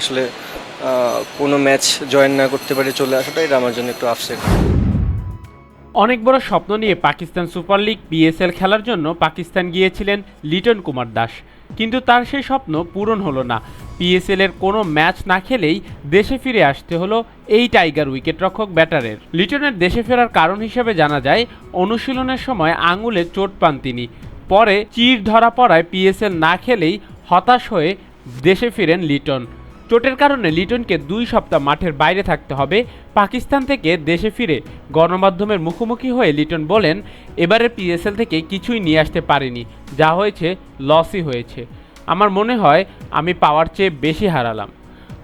আসলে কোনো match join না করতে পারে চলে আসাটা এটা আমার জন্য একটু আপসেট অনেক বড় স্বপ্ন নিয়ে পাকিস্তান সুপার লিগ পিএসএল খেলার জন্য পাকিস্তান গিয়েছিলেন লিটন কুমার দাস। কিন্তু তার সেই স্বপ্ন পূরণ হলো না। পিএসএল এর কোনো ম্যাচ না খেলেই দেশে ফিরে আসতে হলো এই টাইগার উইকেটরক্ষক ব্যাটারের। লিটনের দেশে ফেরার কারণ হিসেবে জানা যায়, অনুশীলনের সময় আঙুলে চোট পান তিনি। পরে চির ধরা পড়ায় পিএসএল না খেলেই হতাশ হয়ে দেশে ফিরেন লিটন। চোটের কারণে লিটনকে দুই সপ্তাহ মাঠের বাইরে থাকতে হবে। পাকিস্তান থেকে দেশে ফিরে গণমাধ্যমের মুখোমুখি হয়ে লিটন বলেন এবারে পিএসএল থেকে কিছুই নিয়ে আসতে পারিনি। যা হয়েছে লসই হয়েছে। আমার মনে হয় আমি পাওয়ার চেয়ে বেশি হারালাম।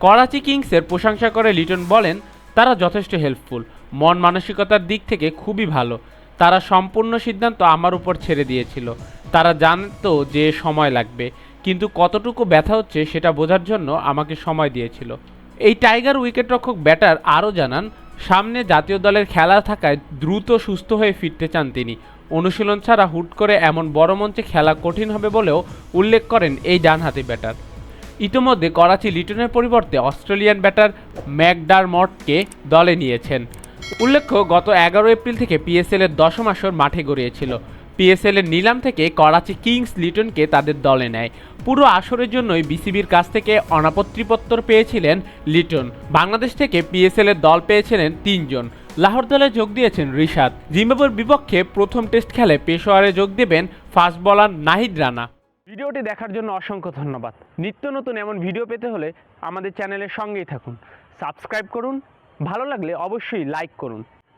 করাচি কিংসের প্রশংসা করে লিটন বলেন, তারা যথেষ্ট হেল্পফুল মন মানসিকতার দিক থেকে খুবই ভালো। তারা সম্পূর্ণ সিদ্ধান্ত আমার উপর ছেড়ে দিয়েছিল। তারা জানতো যে সময় লাগবে। কিন্তু কতটুকু ব্যথা হচ্ছে সেটা বোঝার জন্য আমাকে সময় দিয়েছিল। এই টাইগার উইকেটরক্ষক ব্যাটার আরও জানান, সামনে জাতীয় দলের খেলা থাকায় দ্রুত সুস্থ হয়ে ফিরতে চান তিনি। অনুশীলন ছাড়া হুট করে এমন বড় মঞ্চে খেলা কঠিন হবে বলেও উল্লেখ করেন এই ডানহাতি ব্যাটার। ইতোমধ্যে করাচি লিটনের পরিবর্তে অস্ট্রেলিয়ান ব্যাটার ম্যাকডার ম্যাকডারমটকে দলে নিয়েছেন। উল্লেখ্য, গত এগারো এপ্রিল থেকে পিএসএল এর দশম আসর মাঠে গড়িয়েছিল। পিএসএল এর নিলাম থেকে করাচি কিংস লিটনকে তাদের দলে নেয়। পুরো আসরের জন্যই বিসিবির কাছ থেকে অনাপত্তিপত্র পেয়েছিলেন লিটন। বাংলাদেশ থেকে পিএসএল এর দল পেয়েছিলেন তিনজন। লাহোর দলে যোগ দিয়েছেন রিশাদ। জিম্বাবুয়ের বিপক্ষে প্রথম টেস্ট খেলে পেশোয়ারে যোগ দেবেন ফাস্ট বলার নাহিদ রানা। ভিডিওটি দেখার জন্য অসংখ্য ধন্যবাদ। নিত্য নতুন এমন ভিডিও পেতে হলে আমাদের চ্যানেলের সঙ্গেই থাকুন। সাবস্ক্রাইব করুন। ভালো লাগলে অবশ্যই লাইক করুন।